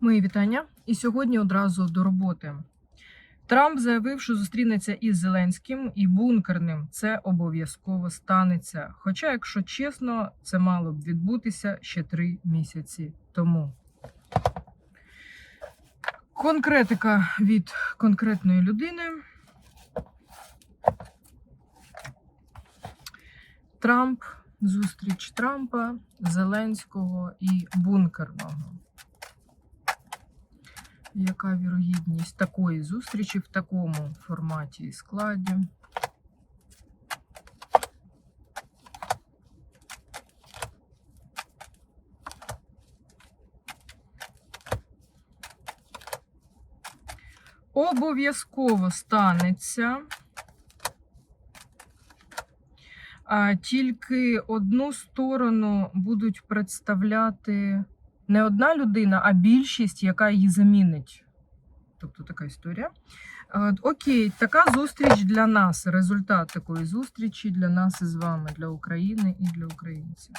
Мої вітання. І сьогодні одразу до роботи. Трамп заявив, що зустрінеться із Зеленським і бункерним. Це обов'язково станеться. Хоча, якщо чесно, це мало б відбутися ще три місяці тому. Конкретика від конкретної людини. Трамп, зустріч Трампа, Зеленського і бункерного. Яка вірогідність такої зустрічі в такому форматі і складі? Обов'язково станеться. Тільки одну сторону будуть представляти не одна людина, а більшість, яка її замінить. Тобто така історія. Е, Окей, така зустріч для нас. Результат такої зустрічі для нас із вами, для України і для українців.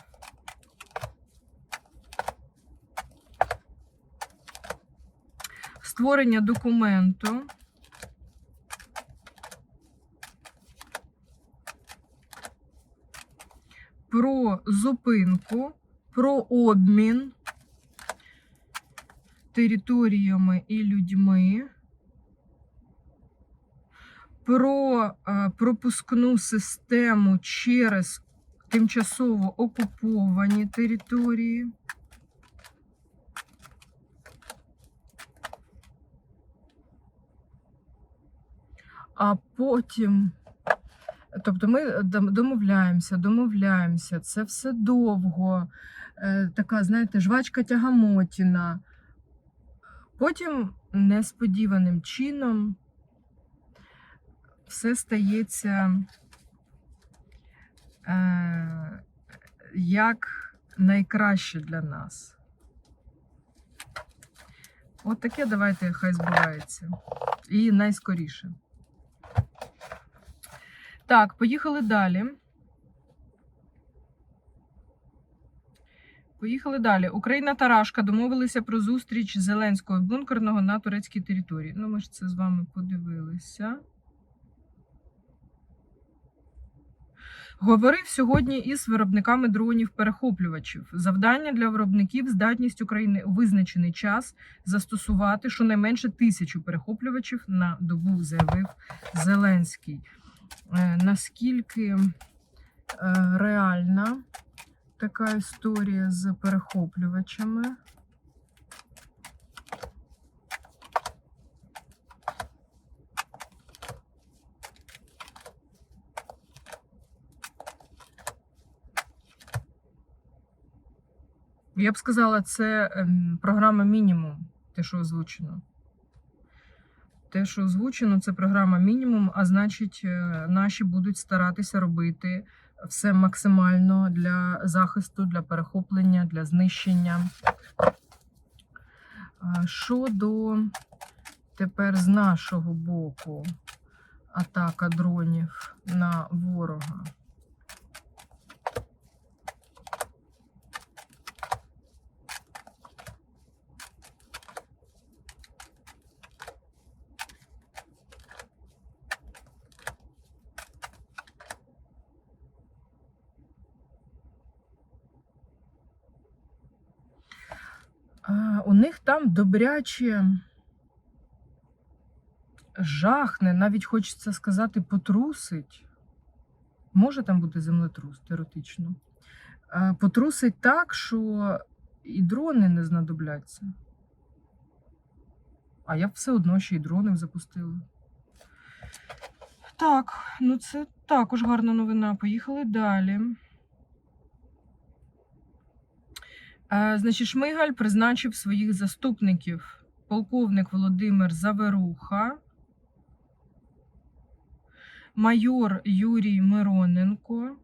Створення документу. Про зупинку, про обмін територіями і людьми, про е, пропускну систему через тимчасово окуповані території. А потім, тобто ми домовляємося, домовляємося, це все довго, е, така, знаєте, жвачка тягамотіна. Потім несподіваним чином все стається е, як найкраще для нас. От таке давайте хай збувається. І найскоріше. Так, поїхали далі. Поїхали далі. Україна та Рашка домовилися про зустріч Зеленського бункерного на турецькій території. Ну, ми ж це з вами подивилися. Говорив сьогодні із виробниками дронів-перехоплювачів. Завдання для виробників здатність України у визначений час застосувати щонайменше тисячу перехоплювачів на добу, заявив Зеленський. Е, Наскільки е, реальна така історія з перехоплювачами? Я б сказала, це ем, програма мінімум, те, що озвучено. Те, що озвучено, це програма мінімум, а значить, е, наші будуть старатися робити все максимально для захисту, для перехоплення, для знищення. Щодо тепер з нашого боку атака дронів на ворога. У них там добряче жахне, навіть хочеться сказати, потрусить. Може там бути землетрус, теоретично. Потрусить так, що і дрони не знадобляться. А я б все одно ще й дрони запустила. Так, ну це також гарна новина. Поїхали далі. Е, Значить, Шмигаль призначив своїх заступників. Полковник Володимир Заверуха, майор Юрій Мироненко,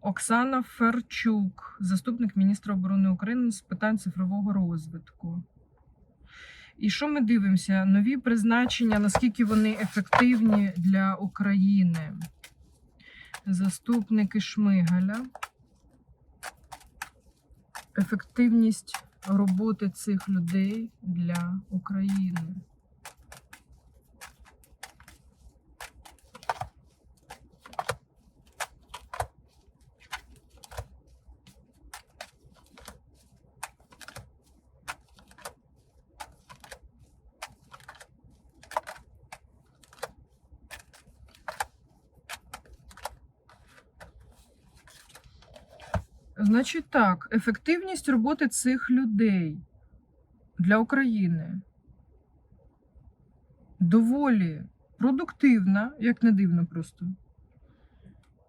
Оксана Ферчук, заступник міністра оборони України з питань цифрового розвитку. І що ми дивимося? Нові призначення, наскільки вони ефективні для України. Заступники Шмигаля. Ефективність роботи цих людей для України. Значить так, ефективність роботи цих людей для України доволі продуктивна, як не дивно просто.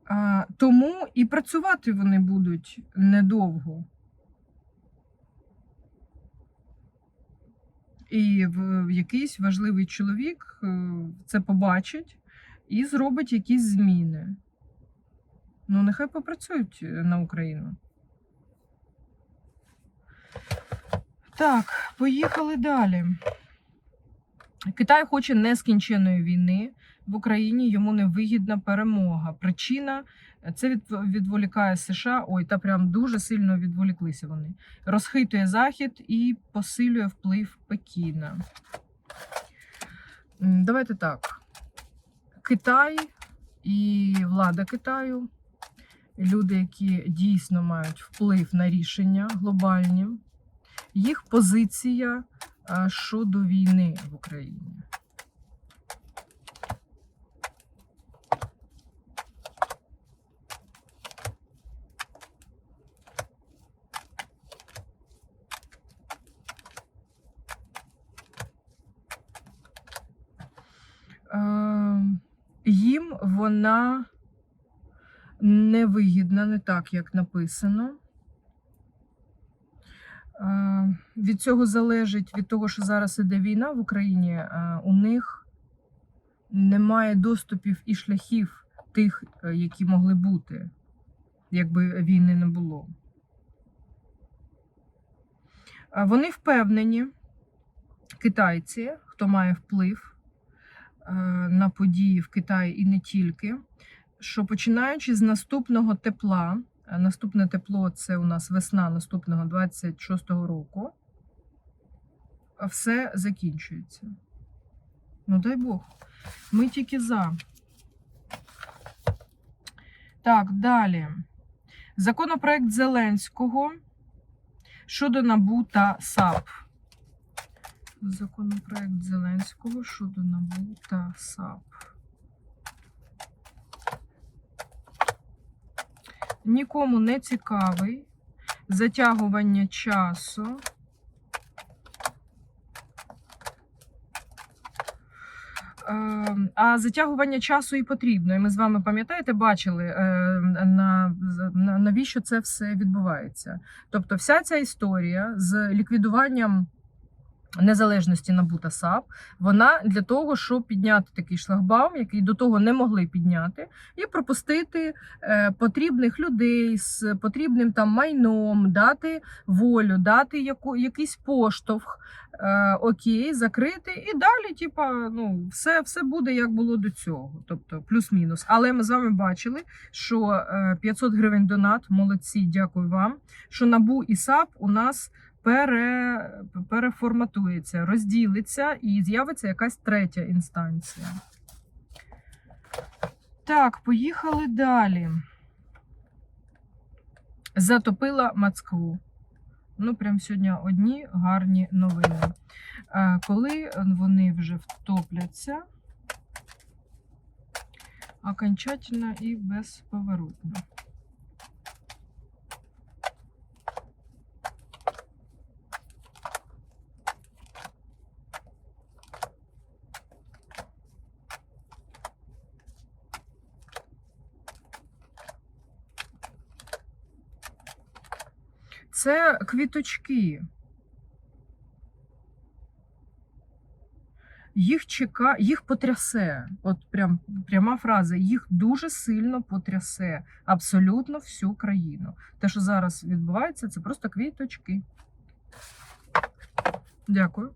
А, тому і працювати вони будуть недовго. І в якийсь важливий чоловік е, це побачить і зробить якісь зміни. Ну, нехай попрацюють на Україну. Так, поїхали далі. Китай хоче нескінченої війни в Україні. Йому невигідна перемога. Причина це відволікає США. Ой, та прям дуже сильно відволіклися вони. Розхитує Захід і посилює вплив Пекіна. Давайте так. Китай і влада Китаю люди, які дійсно мають вплив на рішення глобальні, їх позиція щодо війни в Україні. Е, Їм вона невигідна, не так, як написано. Е, Від цього залежить від того, що зараз іде війна в Україні, е, у них немає доступів і шляхів тих, е, які могли бути, якби війни не було. Вони впевнені, китайці, хто має вплив на події в Китаї і не тільки, що починаючи з наступного тепла, наступне тепло це у нас весна наступного 26-го року, а все закінчується. Ну, дай Бог. Ми тільки за. Так, далі. Законопроект Зеленського щодо НАБУ та САП. Законопроект Зеленського щодо НАБУ та САП. Нікому не цікавий. Затягування часу. Е, А затягування часу і потрібно. І ми з вами пам'ятаєте, бачили е, на навіщо це все відбувається. Тобто, вся ця історія з ліквідуванням незалежності НАБУ та САП, вона для того, щоб підняти такий шлагбаум, який до того не могли підняти, і пропустити е, потрібних людей з потрібним там майном, дати волю, дати яку, якийсь поштовх, е, окей, закрити, і далі, типа, ну, все, все буде як було до цього, тобто плюс-мінус. Але ми з вами бачили, що е, 500 гривень донат, молодці, дякую вам. Що НАБУ і САП у нас пере, переформатується, розділиться і з'явиться якась третя інстанція. Так, поїхали далі. Затопила Москву. Ну, прям сьогодні одні гарні новини. Е, Коли вони вже втопляться, окончательно і безповоротно. Це квіточки. Їх чека, їх потрясе. От прям пряма фраза, їх дуже сильно потрясе абсолютно всю країну. Те, що зараз відбувається, це просто квіточки. Дякую.